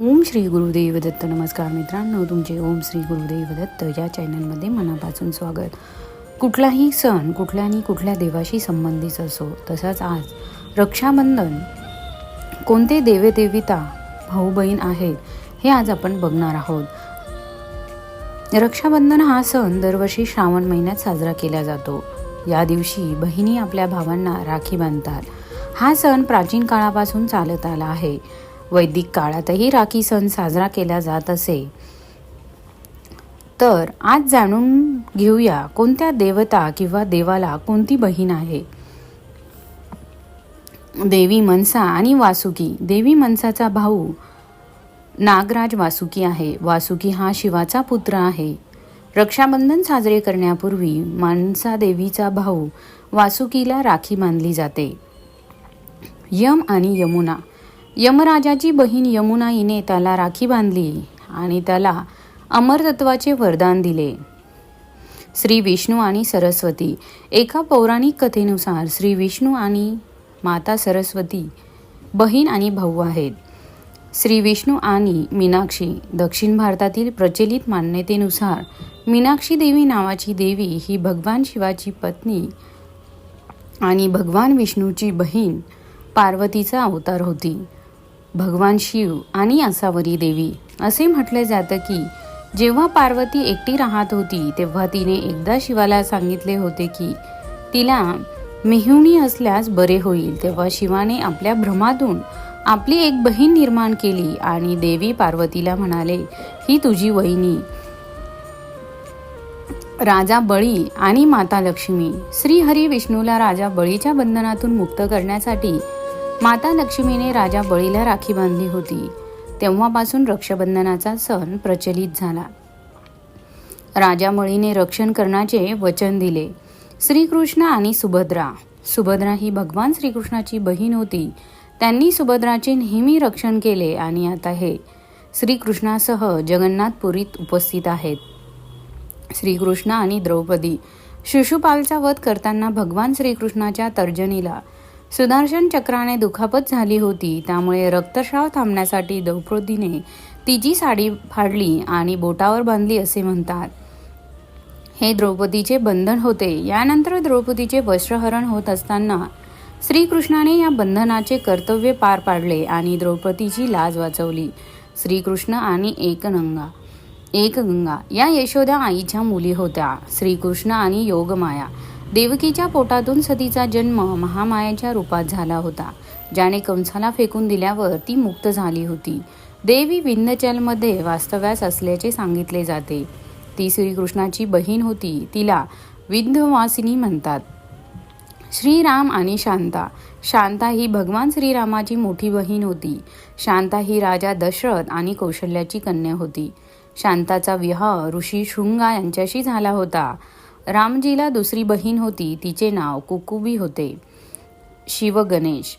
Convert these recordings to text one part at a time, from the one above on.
ओम श्री गुरुदेव दत्त. नमस्कार मित्रांनो तुमचे ओम श्री गुरुदेव दत्त या चॅनलमध्ये मनापासून स्वागत. कुठलाही सण कुठल्यानी कुठल्या देवाशी संबंधित असो तसाच आज रक्षाबंधन कोणते देवदेविता भाऊ बहीण आहेत हे आज आपण बघणार आहोत. रक्षाबंधन हा सण दरवर्षी श्रावण महिन्यात साजरा केला जातो. या दिवशी बहिणी आपल्या भावांना राखी बांधतात. हा सण प्राचीन काळापासून चालत आला आहे. वैदिक काळातही राखी सण साजरा केला जात असे. तर आज जाणून घेऊया कोणत्या देवता किंवा देवाला कोणती बहीण आहे? देवी मनसा आणि वासुकी. देवी मनसाचा भाऊ नागराज वासुकी आहे. वासुकी हा शिवाचा पुत्र आहे. रक्षाबंधन साजरे करण्यापूर्वी मनसा देवीचा भाऊ वासुकीला राखी बांधली जाते. यम आणि यमुना. यमराजाची बहीण यमुना हिने त्याला राखी बांधली आणि त्याला अमरतत्वाचे वरदान दिले. श्री विष्णू आणि सरस्वती एका पौराणिक कथेनुसार श्री विष्णू आणि माता सरस्वती बहीण आणि भाऊ आहेत. श्री विष्णू आणि मीनाक्षी दक्षिण भारतातील प्रचलित मान्यतेनुसार मीनाक्षी देवी नावाची देवी ही भगवान शिवाची पत्नी आणि भगवान विष्णूची बहीण पार्वतीचा अवतार होती. भगवान शिव आणि आसावरी देवी. असे म्हटले जातं की जेव्हा पार्वती एकटी राहत होती तेव्हा तिने एकदा शिवाला सांगितले होते की तिला मेहुणी असल्यास बरे होईल. तेव्हा शिवाने आपल्या भ्रमातून आपली एक बहीण निर्माण केली आणि देवी पार्वतीला म्हणाले ही तुझी वहिनी राजा बळी आणि माता लक्ष्मी. श्रीहरी विष्णूला राजा बळीच्या बंधनातून मुक्त करण्यासाठी माता लक्ष्मीने राजा बळीला राखी बांधली होती. तेव्हापासून रक्षाबंधनाचा सण प्रचलित झाला. राजा बळीने रक्षण करण्याचे वचन दिले. श्रीकृष्ण आणि सुभद्रा. सुभद्रा ही भगवान श्रीकृष्णाची बहीण होती. त्यांनी सुभद्राचे नेहमी रक्षण केले आणि आता हे श्रीकृष्णासह जगन्नाथपुरीत उपस्थित आहेत. श्रीकृष्ण आणि द्रौपदी. शिशुपालचा वध करताना भगवान श्रीकृष्णाच्या तर्जनीला सुदर्शन चक्राने दुखापत झाली होती. त्यामुळे रक्तस्राव थांबण्यासाठी द्रौपदीने तिची साडी फाडली आणि बोटावर बांधली असे म्हणतात. हे द्रौपदीचे बंधन होते. यानंतर द्रौपदीचे वस्त्रहरण होत असताना श्रीकृष्णाने या बंधनाचे कर्तव्य पार पाडले आणि द्रौपदीची लाज वाचवली. श्रीकृष्ण आणि एकनंगा एकगंगा या यशोदा आईच्या मुली होत्या. श्रीकृष्ण आणि योगमाया देवकीच्या पोटातून सतीचा जन्म महामायाच्या रूपात झाला होता ज्याने कंसाला फेकून दिल्यावर ती मुक्त झाली होती. देवी विंध्यचलमध्ये वास्तव्यास असल्याचे सांगितले जाते. ती श्रीकृष्णाची बहीण होती तिला विंध्यवासिनी म्हणतात. श्रीराम आणि शांता. शांता ही भगवान श्रीरामाची मोठी बहीण होती. शांता ही राजा दशरथ आणि कौशल्याची कन्या होती. शांताचा विवाह ऋषी शृंगा यांच्याशी झाला होता. रामजीला दुसरी बहीण होती. तिचे नाव कुकुबी होते. शिव गणेश.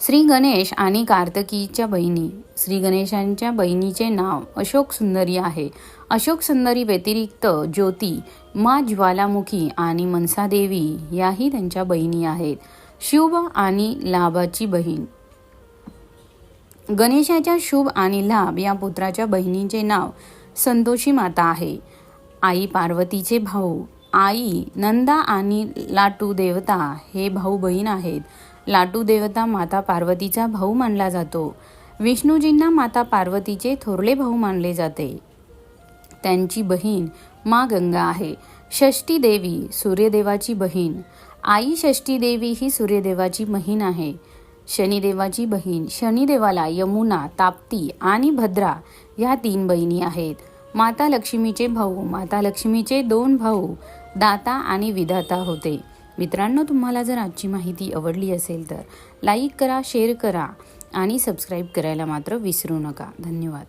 श्री गणेश आणि कार्तकीच्या बहिणी. श्री गणेशांच्या बहिणीचे नाव अशोक सुंदरी आहे. अशोक सुंदरी व्यतिरिक्त ज्योती मा ज्वालामुखी आणि मनसादेवी याही त्यांच्या बहिणी आहेत. शुभ आणि लाभाची बहीण. गणेशाच्या शुभ आणि लाभ या पुत्राच्या बहिणीचे नाव संतोषी माता आहे. आई पार्वतीचे भाऊ. आई नंदा आणि लाटू देवता हे भाऊ बहीण आहेत. लाटू देवता माता पार्वतीचा भाऊ मानला जातो. विष्णूजींना माता पार्वतीचे थोरले भाऊ मानले जाते. त्यांची बहीण मा गंगा आहे. षष्टी देवी सूर्यदेवाची बहीण. आई षष्टी देवी ही सूर्यदेवाची बहीण आहे. शनिदेवाची बहीण शनिदेवाला यमुना ताप्ती आणि भद्रा या तीन बहिणी आहेत. माता लक्ष्मीचे भाऊ माता लक्ष्मीचे दोन भाऊ दाता आणि विधाता होते. मित्रांनो तुम्हाला जर आजची माहिती आवडली असेल तर लाईक करा शेअर करा आणि सबस्क्राईब करायला मात्र विसरू नका. धन्यवाद.